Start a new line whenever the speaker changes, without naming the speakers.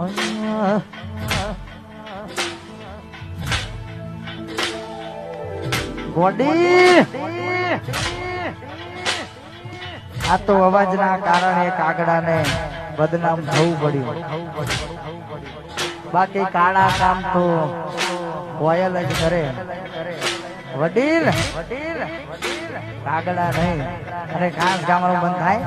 આ તો અવાજના કારણે કાગડાને બદનામ થવું પડ્યું. બાકી કાળા કામ તો કોયલ જ કરે. વડીલ! કાગડા નહીં. અને ઘાસ ગામડું બંધ થાય.